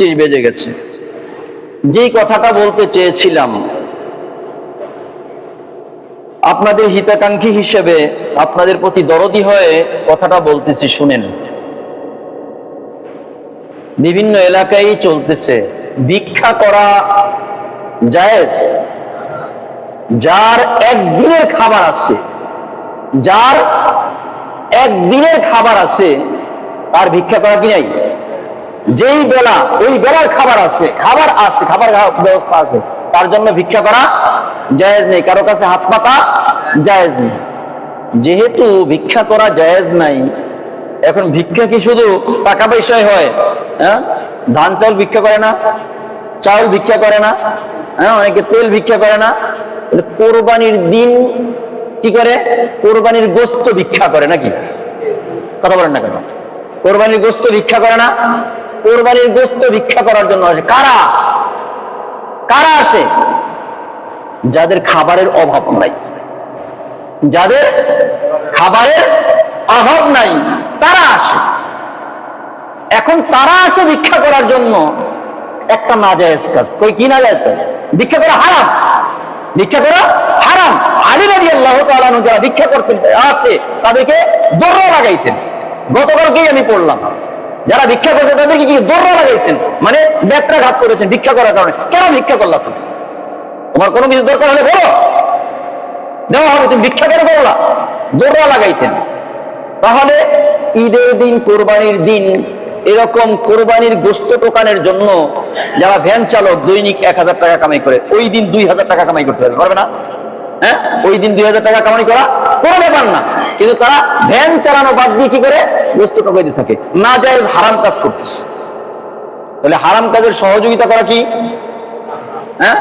ত্রিশ বেজে গেছে। যেই কথাটা বলতে চেয়েছিলাম, আপনাদের হিতাকাঙ্ক্ষী হিসেবে আপনাদের প্রতি দরদি হয়ে কথাটা বলতেছি, শুনেন। বিভিন্ন এলাকায় চলতেছে। ভিক্ষা করা জায়েজ? যার একদিনের খাবার আছে, যার একদিনের খাবার আছে, তার ভিক্ষা করা কি নাই? যেই বেলা, ওই বেলার খাবার আছে খাবার আছে, খাবার ব্যবস্থা আছে, তার জন্য ভিক্ষা করা জায়েজ নেই, কারও কাছে হাত পাতা জায়েজ নেই। যেহেতু ভিক্ষা করা জায়েজ নাই, এখন ভিক্ষা কি শুধু টাকা পয়সায় হয়? হ্যাঁ? ধান চাউল ভিক্ষা করে না, চাউল ভিক্ষা করে না হ্যাঁ? অনেকে তেল ভিক্ষা করে না। কোরবানির দিন কি করে? কোরবানির গোস্ত ভিক্ষা করে, নাকি? কথা বলেন না কেন? কোরবানির গোস্ত ভিক্ষা করে না কোরবানির গোস্ত ভিক্ষা করার জন্য আসে। কারা? কারা আসে? যাদের খাবারের অভাব নাই। যাদের খাবারের অভাব নাই, তারা আসে। এখন তারা আসে ভিক্ষা করার জন্য। একটা নাজায়েজ কাজ। কই, কি নাজায়েজ কাজ? ভিক্ষা করা হারাম। ভিক্ষা করা হারাম। আলী রাজি আল্লাহ যারা ভিক্ষা করতেন, আসে, তাদেরকে দৌড় লাগাইতেন। গতকালকেই আমি পড়লাম। যারা ভিক্ষা করছে তাদেরকে কি দৌড় লাগাইছেন? মানে ব্যত্রাঘাত করেছেন ভিক্ষা করার কারণে। কেন ভিক্ষা করলা তুমি? তোমার কোনো কিছু দরকার হলে বলো। দেওয়া হবে, তুমি ভিক্ষা কেন করলা? দৌড়া লাগাইতেন। তাহলে ঈদের দিন, কোরবানির দিন, এরকম কোরবানির গোস্ত দোকানের জন্য যারা ভ্যান চালক, দৈনিক এক হাজার টাকা কামাই করে, ওই দিন দুই হাজার টাকা কামাই করতে পারবে না? হ্যাঁ? ওই দিন দুই হাজার টাকা কামাই করা কোনো ব্যাপার না। কিন্তু তারা ভ্যান চালানো বাদ দিয়ে কি করে? গোস্ত থাকে। না যায় হারাম কাজ করতেছে। তাহলে হারাম কাজের সহযোগিতা করা কি? হ্যাঁ?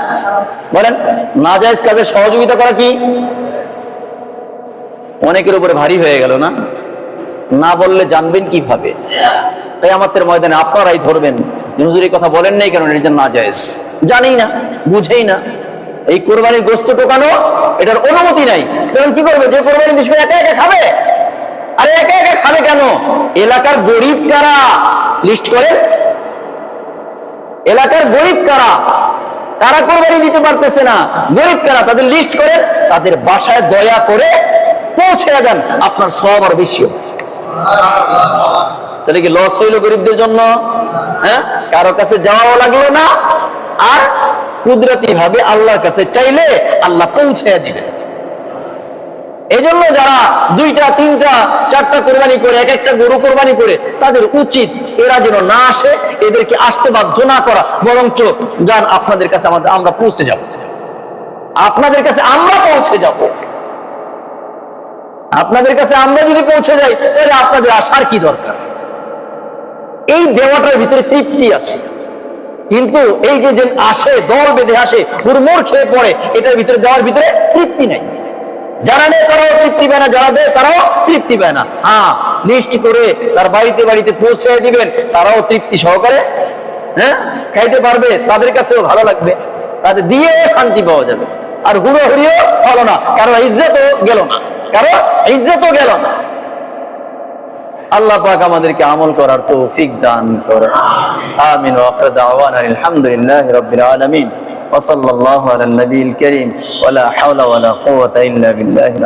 বলেন, নাজায়েজ কাজের সহযোগিতা করা কি? অনেকের উপরে ভারী হয়ে গেল না? না বললে জানবেন কীভাবে? তাই আমাদের ময়দানে আপনারাই ধরবেন। হুজুর এই কথা বলেন নাই কেন? এটা না জায়েজ জানেই না, বুঝেই না। এই কোরবানির গোস্ত টোকানো এটার অনুমতি নাই। কারণ কি করবে? যে কোরবানি দিস একা একা খাবে। আরে একা একা খাবে কেন? এলাকার গরিব কারা? লিস্ট করে এলাকার গরিব কারা? তারা কোরবানি দিতে পারতেছে না। গরিব কারা? তাদের লিস্ট করে তাদের বাসায় দয়া করে পৌঁছে দেন আপনার সব আর বেশি তাহলে কি লস হইল গরিবদের জন্য? হ্যাঁ? কারও কাছে যাওয়াও লাগল না। আর কুদরতি ভাবে আল্লাহর কাছে চাইলে আল্লাহ পৌঁছে দিবে। এই জন্য যারা দুইটা, তিনটা, চারটা কোরবানি করে, এক একটা গরু কোরবানি করে, তাদের উচিত এরা যেন না আসে, এদেরকে আসতে বাধ্য না করা। বরঞ্চ যান আপনাদের কাছে আমাদের আমরা পৌঁছে যাব। আপনাদের কাছে আমরা পৌঁছে যাব। আপনাদের কাছে আমরা যদি পৌঁছে যাই, তাহলে আপনাদের আসার কি দরকার? এই দেওয়াটার ভিতরে তৃপ্তি আছে। কিন্তু এই যে যে আসে, দল বেঁধে আসে, হুড়মোড় খেয়ে পড়ে, এটার ভিতরে দেওয়ার ভিতরে তৃপ্তি নাই। যারা নেই তারাও তৃপ্তি পায় না, যারা দেয় তারাও তৃপ্তি পায় না। হ্যাঁ লিস্ট করে তার বাড়িতে বাড়িতে পৌঁছে দিবেন, তারাও তৃপ্তি সহকারে হ্যাঁ খাইতে পারবে, তাদের কাছেও ভালো লাগবে। তাদের দিয়ে শান্তি পাওয়া যাবে। আর হুড়ো হুড়িও হলো না কারও ইজ্জতও গেল না। কারও ইজ্জতও গেল না। আল্লাহ পাক আমাদেরকে আমল করার তৌফিক দান করেন। আমিন ওয়া আখির দাওয়ানা আলহামদুলিল্লাহি রাব্বিল আলামিন। ওয়া সাল্লাল্লাহু আলা নবিয়িল কারীম। ওয়া লা হাওলা ওয়া লা কুওয়াতা ইল্লা বিল্লাহিল